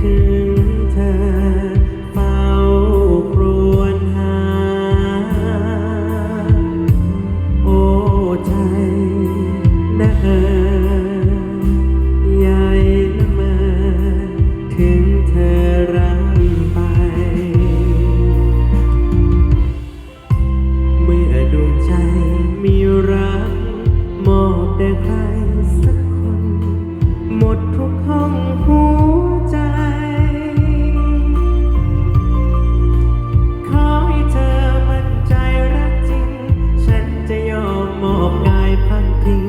ถึงเธอเฝ้าครวญหา โอ้ใจนะเออยายละมอถึงเธอร่ำไป เมื่อดวงใจมีรัก มอบแด่ใคร มอบกายพักพิง